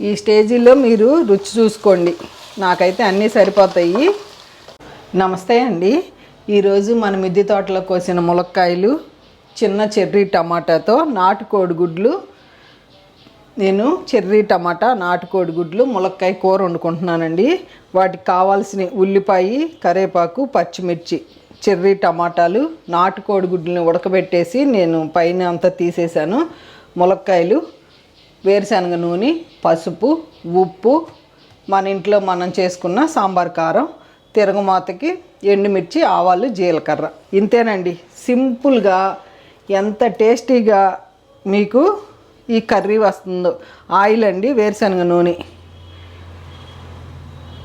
ఈ స్టేజీలో మీరు రుచి చూసుకోండి. నాకైతే అన్నీ సరిపోతాయి. నమస్తే అండి. ఈరోజు మన మిద్దె తోటలో కోసిన ములక్కాయలు చిన్న చెర్రీ టమాటాతో నాటుకోడి గుడ్లు. నేను చెర్రీ టమాటా నాటుకోడి గుడ్లు ములక్కాయ కూర వండుకుంటున్నానండి. వాటికి కావాల్సిన ఉల్లిపాయ కరేపాకు పచ్చిమిర్చి చెర్రీ టమాటాలు నాటుకోడి గుడ్లని ఉడకబెట్టేసి నేను పైన అంతా తీసేసాను ములక్కాయలు వేరుశనగ నూనె పసుపు ఉప్పు మన ఇంట్లో మనం చేసుకున్న సాంబార్ కారం తిరగమాతకి ఎండుమిర్చి ఆవాలు జీలకర్ర. ఇంతేనండి. సింపుల్గా ఎంత టేస్టీగా మీకు ఈ కర్రీ వస్తుందో. ఆయిల్ అండి వేరుశనగ నూనె.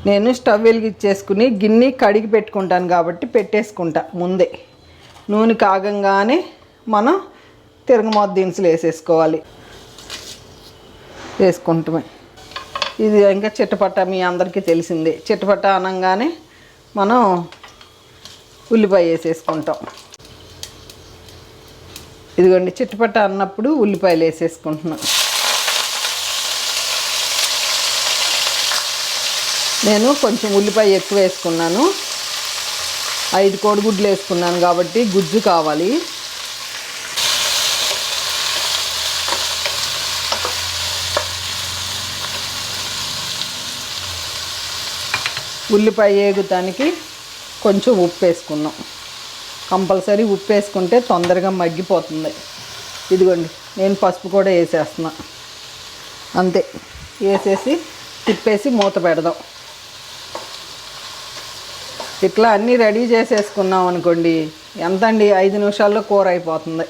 నేను స్టవ్ వెలిగించేసుకుని గిన్నె కడిగి పెట్టుకుంటాను కాబట్టి పెట్టేసుకుంటా ముందే. నూనె కాగంగానే మనం తిరగమాత దినుసులు వేసేసుకోవాలి. వేసుకుంటమే. ఇది ఇంకా చిట్టపట్ట మీ అందరికీ తెలిసిందే. చిట్టపట్ట అనగానే మనం ఉల్లిపాయ వేసేసుకుంటాం. ఇదిగోండి చిట్టపట్ట అన్నప్పుడు ఉల్లిపాయలు వేసేసుకుంటున్నాం. నేను కొంచెం ఉల్లిపాయ ఎక్కువ వేసుకున్నాను. ఐదు కోడిగుడ్లు వేసుకున్నాను కాబట్టి గుజ్జు కావాలి. ఉల్లిపాయ వేగుతానికి కొంచెం ఉప్పు వేసుకున్నాం. కంపల్సరీ ఉప్పు వేసుకుంటే తొందరగా మగ్గిపోతుంది. ఇదిగోండి నేను పసుపు కూడా వేసేస్తున్నా. అంతే వేసేసి తిప్పేసి మూత పెడదాం. ఇట్లా అన్నీ రెడీ చేసేసుకున్నాం అనుకోండి ఎంత అండి ఐదు నిమిషాల్లో కూర అయిపోతుంది.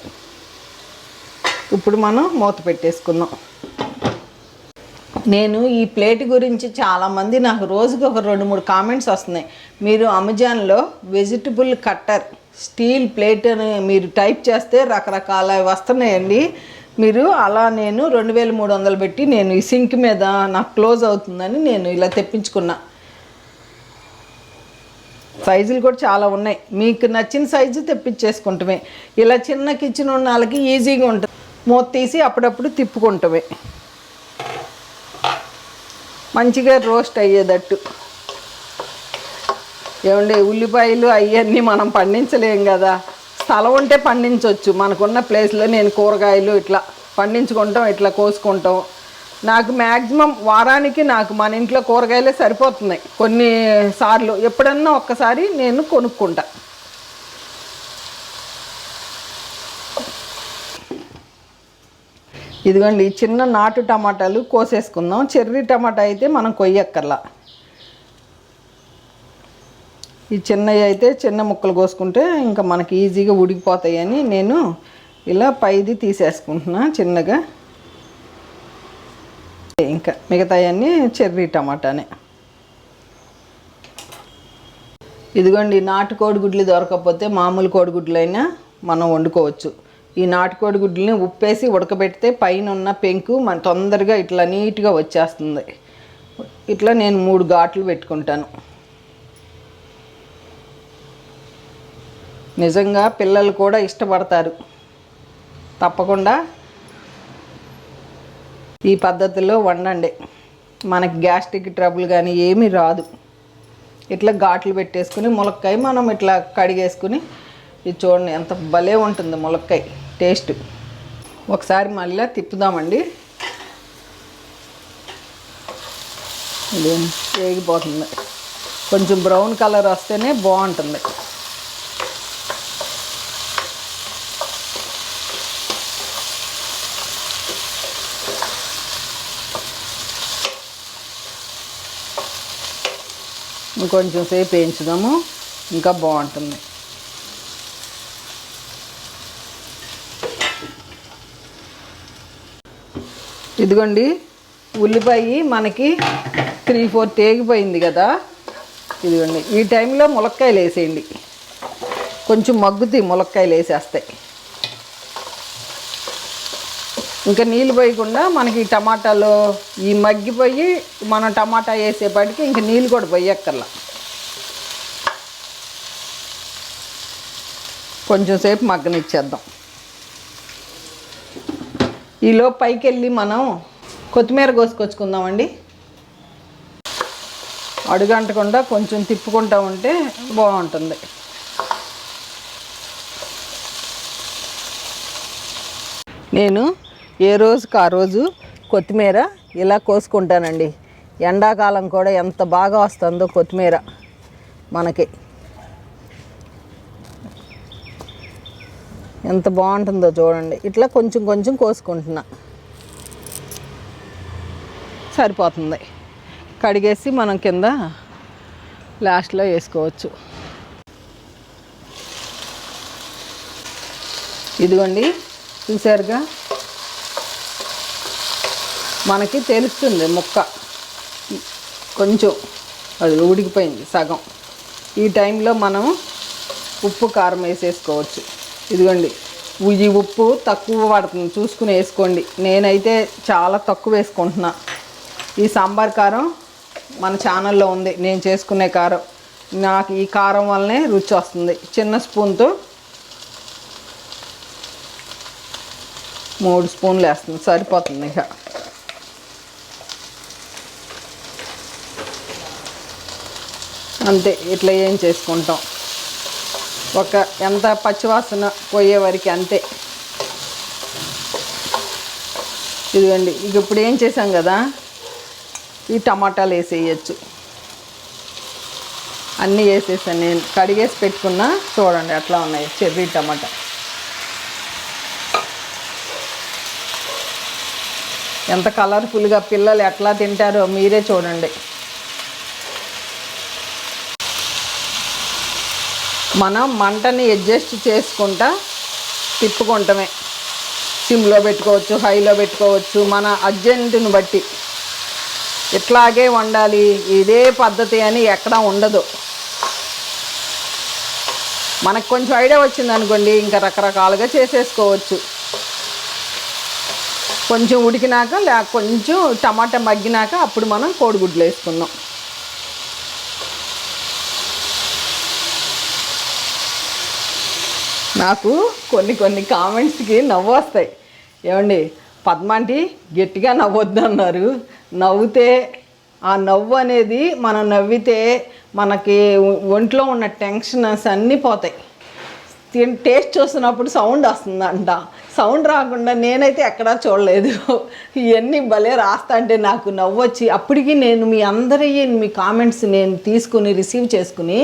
ఇప్పుడు మనం మూత పెట్టేసుకుందాం. నేను ఈ ప్లేట్ గురించి చాలామంది నాకు రోజుకి ఒక రెండు మూడు కామెంట్స్ వస్తున్నాయి. మీరు అమెజాన్లో వెజిటబుల్ కట్టర్ స్టీల్ ప్లేట్ అని మీరు టైప్ చేస్తే రకరకాల వస్తున్నాయండి. మీరు అలా నేను రెండు వేల మూడు వందలు పెట్టి నేను ఈ సింక్ మీద నాకు క్లోజ్ అవుతుందని నేను ఇలా తెప్పించుకున్నా. సైజులు కూడా చాలా ఉన్నాయి. మీకు నచ్చిన సైజు తెప్పించేసుకుంటమే. ఇలా చిన్న కిచెన్ ఉన్న వాళ్ళకి ఈజీగా ఉంటుంది. మూత తీసి అప్పుడప్పుడు తిప్పుకుంటమే. మంచిగా రోస్ట్ అయ్యేటట్టు ఏమండి ఉల్లిపాయలు అవన్నీ మనం పండించలేం కదా. స్థలం ఉంటే పండించవచ్చు మనకున్న ప్లేస్లో నేను కూరగాయలు ఇట్లా పండించుకుంటాం ఇట్లా కోసుకుంటాం. నాకు మ్యాక్సిమం వారానికి నాకు మన ఇంట్లో కూరగాయలే సరిపోతున్నాయి. కొన్ని సార్లు ఎప్పుడన్నా ఒక్కసారి నేను కొనుక్కుంటా. ఇదిగోండి చిన్న నాటు టమాటాలు కోసేసుకుందాం. చెర్రీ టమాటా అయితే మనం కొయ్యక్కర్లా. ఈ చిన్నవి అయితే చిన్న ముక్కలు కోసుకుంటే ఇంకా మనకి ఈజీగా ఉడికిపోతాయని నేను ఇలా పైది తీసేసుకుంటున్నా చిన్నగా. ఇంకా మిగతాయన్నీ చెర్రీ టమాటానే. ఇదిగోండి నాటు కోడిగుడ్లు దొరకకపోతే మామూలు కోడిగుడ్లైనా మనం వండుకోవచ్చు. ఈ నాటుకోడి గుడ్లని ఉప్పేసి ఉడకబెడితే పైన ఉన్న పెంకు మన తొందరగా ఇట్లా నీట్గా వచ్చేస్తుంది. ఇట్లా నేను మూడు ఘాట్లు పెట్టుకుంటాను. నిజంగా పిల్లలు కూడా ఇష్టపడతారు. తప్పకుండా ఈ పద్ధతిలో వండండి. మనకి గ్యాస్ట్రిక్ ట్రబుల్ కానీ ఏమీ రాదు. ఇట్లా ఘాట్లు పెట్టేసుకుని ములక్కాయ మనం ఇట్లా కడిగేసుకుని ఇది చూడండి ఎంత భలే ఉంటుంది ములక్కాయ. టేస్ట్. ఒకసారి మళ్ళీ తిప్పుదామండి. ఇది వేగిపోతుంది. కొంచెం బ్రౌన్ కలర్ వస్తేనే బాగుంటుంది. ఇంకొంచెం సేపు వేయించుదాము. ఇంకా బాగుంటుంది. ఇదిగోండి ఉల్లిపాయ మనకి త్రీ ఫోర్ తేగిపోయింది కదా. ఇదిగోండి ఈ టైంలో ములక్కాయలు వేసేయండి. కొంచెం మగ్గుతాయి ములక్కాయలు వేసేస్తాయి. ఇంకా నీళ్ళు పోయకుండా మనకి టమాటాలు ఈ మగ్గిపోయి మనం టమాటా వేసేపాటికి ఇంకా నీళ్ళు కూడా పోయక్కర్లా. కొంచెంసేపు మగ్గనిచ్చేద్దాం. ఈలో పైకి వెళ్ళి మనం కొత్తిమీర కోసుకొచ్చుకుందామండి. అడుగంటకుండా కొంచెం తిప్పుకుంటా ఉంటే బాగుంటుంది. నేను ఏ రోజుకి ఆ రోజు కొత్తిమీర ఇలా కోసుకుంటానండి. ఎండాకాలం కూడా ఎంత బాగా వస్తుందో కొత్తిమీర మనకి. ఎంత బాగుంటుందో చూడండి. ఇట్లా కొంచెం కొంచెం కోసుకుంటున్నా. సరిపోతుంది. కడిగేసి మనం కింద లాస్ట్లో వేసుకోవచ్చు. ఇదిగోండి చూసారుగా మనకి తెలుస్తుంది ముక్క. కొంచెం అది ఉడికిపోయింది సగం. ఈ టైంలో మనం ఉప్పు కారం వేసేసుకోవచ్చు. ఇదిగోండి ఈ ఉప్పు తక్కువ పడుతుంది చూసుకుని వేసుకోండి. నేనైతే చాలా తక్కువ వేసుకుంటున్నా. ఈ సాంబార్ కారం మన ఛానల్లో ఉంది. నేను చేసుకునే కారం. నాకు ఈ కారం వల్లనే రుచి వస్తుంది. చిన్న స్పూన్తో మూడు స్పూన్లు వేస్తుంది. సరిపోతుంది ఇక. అంతే. ఇట్లా ఏం చేసుకుంటాం. ఒక ఎంత పచ్చివాసన పోయే వరకు అంతే. ఇదిగోండి ఇక ఇప్పుడు ఏం చేసాం కదా? ఈ టమాటాలు వేసేయచ్చు. అన్నీ వేసేసాను నేను. కడిగేసి పెట్టుకున్నా చూడండి అట్లా ఉన్నాయి చెర్రీ టమాటా. ఎంత కలర్ఫుల్గా పిల్లలు ఎట్లా తింటారో మీరే చూడండి. మనం మంటని అడ్జస్ట్ చేసుకుంటా తిప్పుకుంటమే. సిమ్లో పెట్టుకోవచ్చు హైలో పెట్టుకోవచ్చు మన అర్జెంటును బట్టి. ఇట్లాగే వండాలి ఇదే పద్ధతి అని ఎక్కడా ఉండదు. మనకు కొంచెం ఐడియా వచ్చింది అనుకోండి ఇంకా రకరకాలుగా చేసేసుకోవచ్చు. కొంచెం ఉడికినాక లేక కొంచెం టమాటా మగ్గినాక అప్పుడు మనం కోడిగుడ్లు వేసుకున్నాం నాకు కొన్ని కొన్ని కామెంట్స్కి నవ్వు వస్తాయి ఏమండి పద్మాంటి గట్టిగా నవ్వొద్దు అన్నారు నవ్వుతే ఆ నవ్వు అనేది మనం నవ్వితే మనకి ఒంట్లో ఉన్న టెన్షన్స్ అన్నీ పోతాయి. టేస్ట్ చూస్తున్నప్పుడు సౌండ్ వస్తుందంట. సౌండ్ రాకుండా నేనైతే ఎక్కడా చూడలేదు. ఇవన్నీ భలే రాస్తా అంటే నాకు నవ్వొచ్చి అప్పటికి నేను మీ అందరి మీ కామెంట్స్ నేను తీసుకుని రిసీవ్ చేసుకుని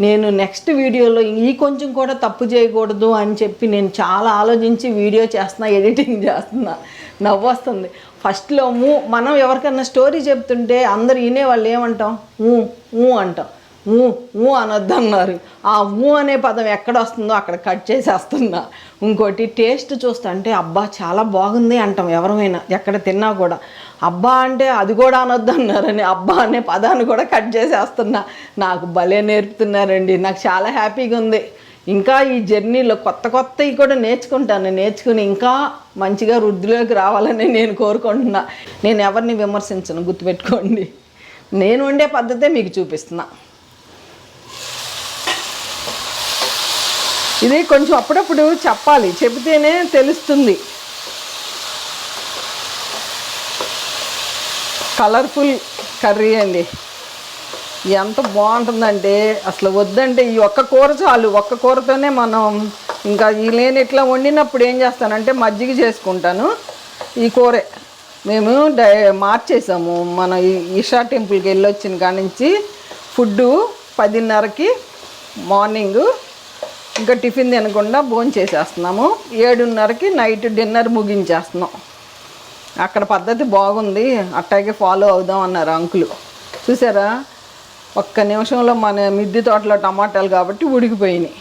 నేను నెక్స్ట్ వీడియోలో ఈ కొంచెం కూడా తప్పు చేయకూడదు అని చెప్పి నేను చాలా ఆలోచించి వీడియో చేస్తున్నా ఎడిటింగ్ చేస్తున్నా. నవ్వొస్తుంది. ఫస్ట్లో ఊ మనం ఎవరికైనా స్టోరీ చెప్తుంటే అందరు వినేవాళ్ళు ఏమంటాం? ఊ ఊ అంటాం. ఊ ఊ అనొద్దన్నారు. ఆ ఊ అనే పదం ఎక్కడ వస్తుందో అక్కడ కట్ చేసేస్తున్నా. ఇంకోటి టేస్ట్ చూస్తా అంటే అబ్బా చాలా బాగుంది అంటాం ఎవరమైనా ఎక్కడ తిన్నా కూడా. అబ్బా అంటే అది కూడా అనొద్దు అన్నారని అబ్బా అనే పదాన్ని కూడా కట్ చేసేస్తున్నా. నాకు భలే నేర్పుతున్నారండి. నాకు చాలా హ్యాపీగా ఉంది. ఇంకా ఈ జర్నీలో కొత్త కొత్తవి కూడా నేర్చుకుంటాను. నేర్చుకుని ఇంకా మంచిగా వృద్ధిలోకి రావాలని నేను కోరుకుంటున్నా. నేను ఎవరిని విమర్శించను గుర్తుపెట్టుకోండి. నేను ఉండే పద్ధతే మీకు చూపిస్తున్నా. ఇది కొంచెం అప్పుడప్పుడు చెప్పాలి. చెబితేనే తెలుస్తుంది. కలర్ఫుల్ కర్రీ అండి. ఎంత బాగుంటుందంటే అసలు వద్దంటే ఈ ఒక్క కూర చాలు. ఒక్క కూరతోనే మనం ఇంకా ఈ నేను ఇట్లా వండినప్పుడు ఏం చేస్తానంటే మజ్జిగ చేసుకుంటాను. ఈ కూరే మేము డై మార్చేసాము. మన ఇషా టెంపుల్కి వెళ్ళి వచ్చిన కాడి నుంచి ఫుడ్డు పదిన్నరకి మార్నింగ్ ఇంకా టిఫిన్ తినకుండా భోజనం చేసేస్తున్నాము. ఏడున్నరకి నైట్ డిన్నర్ ముగించేస్తున్నాం. అక్కడ పద్ధతి బాగుంది. అట్టాగే ఫాలో అవుదాం అన్నారు అంకులు. చూసారా? ఒక్క నిమిషంలో మన మిద్దె తోటలో టమాటాలు కాబట్టి ఉడికిపోయినాయి.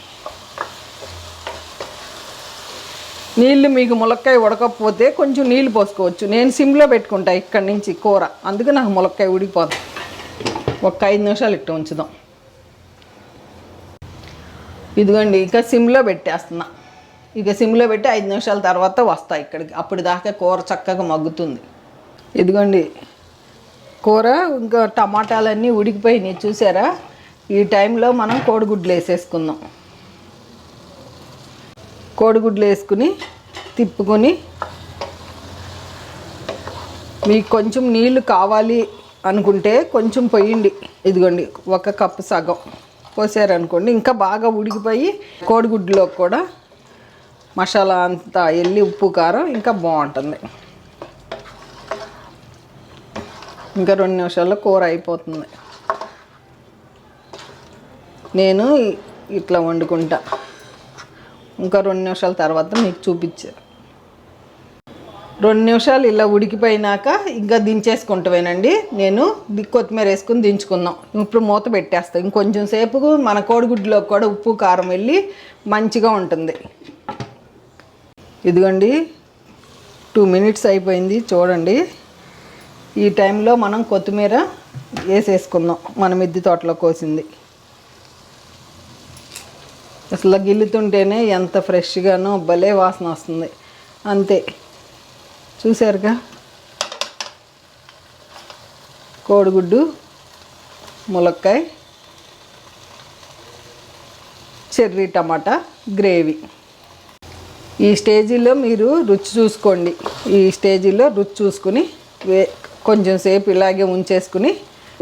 నీళ్ళు మీకు ములక్కాయ ఉడకపోతే కొంచెం నీళ్ళు పోసుకోవచ్చు. నేను సిమ్లో పెట్టుకుంటా ఇక్కడి నుంచి కూర. అందుకే నాకు ములక్కాయ ఉడికిపోదు. ఒక ఐదు నిమిషాలు ఇట్ట ఉంచుదాం. ఇదిగోండి ఇక సిమ్లో పెట్టేస్తున్నా. ఇక సిమ్లో పెట్టి ఐదు నిమిషాల తర్వాత వస్తా ఇక్కడికి. అప్పుడు దాకా కూర చక్కగా మగ్గుతుంది. ఇదిగోండి కూర ఇంకా టమాటాలన్నీ ఉడికిపోయినాయి చూసారా? ఈ టైంలో మనం కోడిగుడ్లు వేసేసుకుందాం. కోడిగుడ్లు వేసుకుని తిప్పుకొని మీకు కొంచెం నీళ్ళు కావాలి అనుకుంటే కొంచెం పొయ్యండి ఇదిగోండి ఒక కప్పు సగం. పోసారనుకోండి. ఇంకా బాగా ఉడికిపోయి కోడిగుడ్డులో కూడా మసాలా అంతా వెళ్ళి ఉప్పు కారం ఇంకా బాగుంటుంది. ఇంకా రెండు నిమిషాల్లో కూర అయిపోతుంది. నేను ఇట్లా వండుకుంటా. ఇంకా రెండు నిమిషాల తర్వాత మీకు చూపించారు రెండు నిమిషాలు ఇలా ఉడికిపోయినాక ఇంకా దించేసుకుంటామేనండి నేను కొత్తిమీర వేసుకుని దించుకుందాం. ఇప్పుడు మూత పెట్టేస్తాం. ఇంకొంచెం సేపు మన కోడిగుడ్డులో కూడా ఉప్పు కారం వెళ్ళి మంచిగా ఉంటుంది. ఇదిగోండి. టూ మినిట్స్ అయిపోయింది. చూడండి. ఈ టైంలో మనం కొత్తిమీర వేసేసుకుందాం. మన మిద్ది తోటలో కోసింది. అసలు గిల్లుతుంటేనే ఎంత ఫ్రెష్గానో భలే వాసన వస్తుంది. అంతే. చూసారుగా కోడిగుడ్డు ములక్కాయ చెర్రీ టమాటా గ్రేవీ. ఈ స్టేజీలో మీరు రుచి చూసుకోండి. ఈ స్టేజీలో రుచి చూసుకుని వే కొంచెం సేపు ఇలాగే ఉంచేసుకుని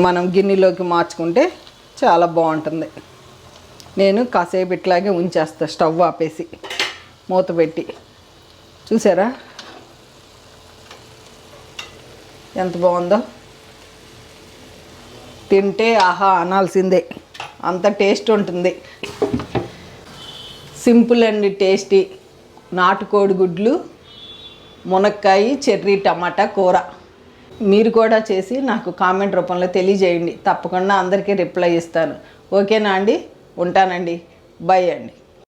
మనం గిన్నెలోకి మార్చుకుంటే చాలా బాగుంటుంది. నేను కాసేపు ఇట్లాగే ఉంచేస్తా స్టవ్ ఆపేసి మూత పెట్టి. చూసారా ఎంత బాగుందో. తింటే ఆహా అనాల్సిందే. అంత టేస్ట్ ఉంటుంది. సింపుల్ అండ్ టేస్టీ నాటుకోడి గుడ్లు మునక్కాయ చెర్రీ టమాటా కూర. మీరు కూడా చేసి నాకు కామెంట్ రూపంలో తెలియజేయండి. తప్పకుండా అందరికీ రిప్లై ఇస్తాను. ఓకేనా అండి? ఉంటానండి. బై అండి.